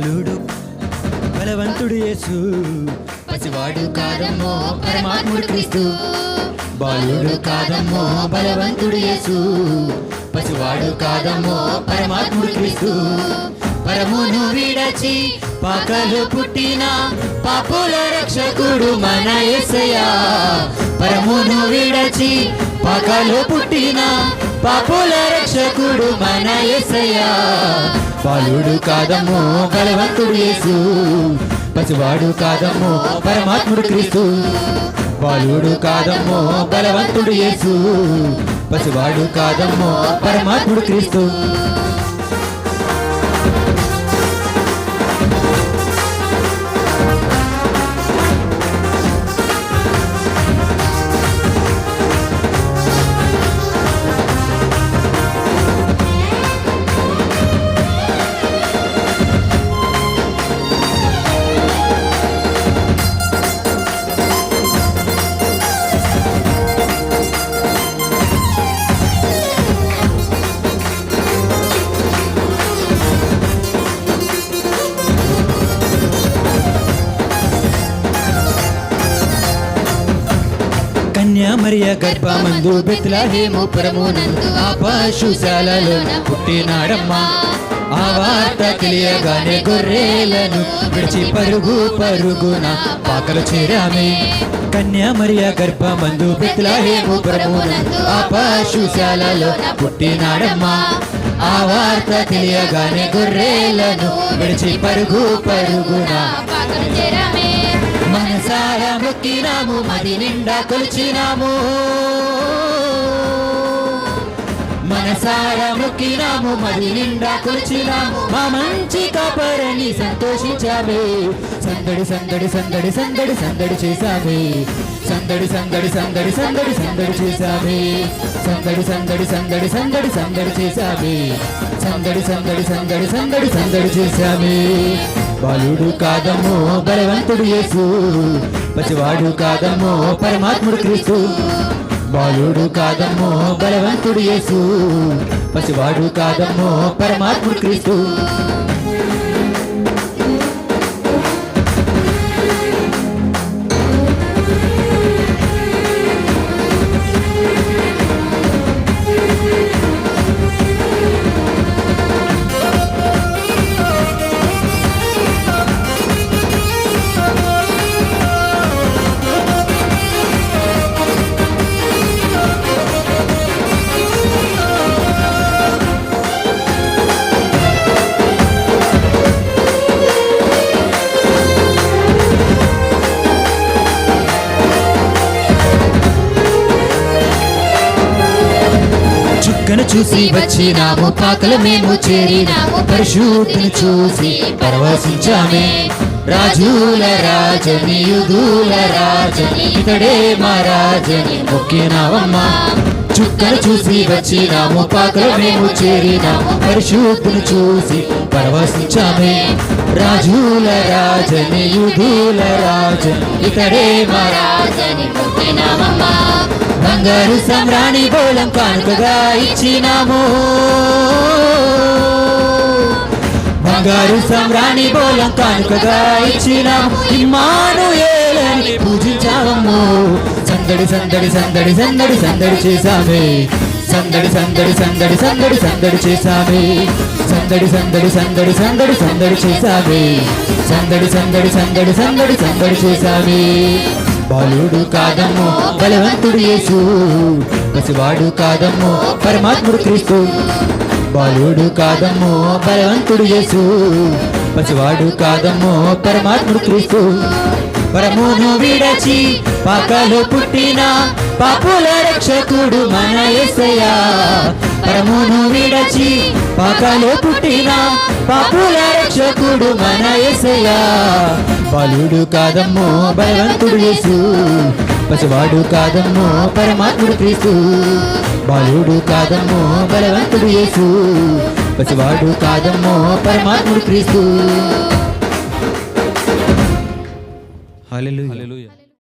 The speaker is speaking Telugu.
బాలుడు బలవంతుడు యేసు. పసివాడు కాదమ్మో పరమాత్ముడు క్రీస్తు. బాలుడు కాదమ్మో బలవంతుడు యేసు. పసివాడు కాదమ్మో పరమాత్ముడు క్రీస్తు. వరమును విడచి పాకలు పుట్టిన పాపుల రక్షకుడు మన యేసయ్యా పరమును విడచి పాకలు పుట్టిన పాపుల రక్షకుడు మన యేసయ్యా బాలుడు కాదము బలవంతుడు యేసు. పసివాడు కాదము పరమాత్ముడు క్రీస్తు. బాలుడు కాదమ్మో బలవంతుడు యేసు. పసివాడు కాదమ్మో పరమాత్ముడు క్రీస్తు. మరియ గర్భమందు బెత్లహేము పరమునందు ఆ పశుశాలలో పుట్టినాడమ్మా. ఆ వార్త తెలియగానే గొర్రెలను విడిచి పరుగు పరుగున పాకలు చేరామే. కన్యామరియ గర్భమందు బెత్లహేము పరమునందు ఆ పశుశాలలో పుట్టినాడమ్మా. ఆ వార్త తెలియగానే గొర్రెలను విడిచి పరుగు పరుగున పాకలు చేరామే. మనసారా మొక్కినాము మది నిండా కొలిచినాము మనసారా మొక్కినాము మది నిండా కొలిచినాము మా మంచి కాపరని సంతోషించామే సందడి సందడి సందడి సందడి సందడి చేశామే సందడి సందడి సందడి సందడి సందడి చేశామే సందడి సందడి సందడి సందడి సందడి చేశామే సందడి సందడి సందడి సందడి సందడి చేశామే బాలుడు కాదమ్మో బలవంతుడు యేసు. పసివాడు కాదమ్మో పరమాత్ముడు క్రీస్తు. బాలుడు కాదమ్మో బలవంతుడు యేసు. పసివాడు కాదమ్మో పరమాత్ముడు క్రీస్తు. చుక్కను చూసి వచ్చినాము పాకలు మేము చేరినాము పరిశుద్ధిని చూసి పరవశించామే. రాజుల రాజని యుధుల రాజని ఇతడే మా రాజని మొక్కినావమ్మా చుక్కను చూసి వచ్చినాము పాకలు మేము చేరినాము పరిశుద్ధిని చూసి పరవశించామే. రాజుల రాజని యుధుల రాజని ఇతడే మా రాజని పుట్టినామమ్మా బంగారు సమ్రాణి బోళం కానుకగా ఇచ్చినాము బంగారు సమ్రాణి బోళం కానుకగా ఇచ్చినాము ఇమ్మాను ఏలని పూజించాము సందడి సందడి సందడి సందడి సందడి చేశామే సందడి సందడి సందడి సందడి సందడి చేశామే సందడి సందడి సందడి సందడి సందడి చేశామే సందడి సందడి సందడి సందడి సందడి చేశామే బాలుడు కాదమ్మో బలవంతుడు యేసు. పసివాడు కాదమ్మో పరమాత్ముడు క్రీస్తు. బాలుడు కాదమ్మో బలవంతుడు యేసు. పసివాడు కాదమ్మో పరమాత్ముడు క్రీస్తు. పరమును విడచి పాకలో పుట్టిన పాపుల రక్షకుడు మన ఎసయా పరమును విడచి పాకలో పుట్టిన పాపుల రక్షకుడు మన ఎసయా బలుడు కాదమ్మో బలవంతుడు యేసు. పసివాడు కాదమ్మో పరమాత్ముడు క్రీస్తు. బాలుడు కాదమ్మో బలవంతుడు యేసు. పసివాడు కాదమ్మో పరమాత్ముడు క్రీస్తు. Hallelujah. Hallelujah.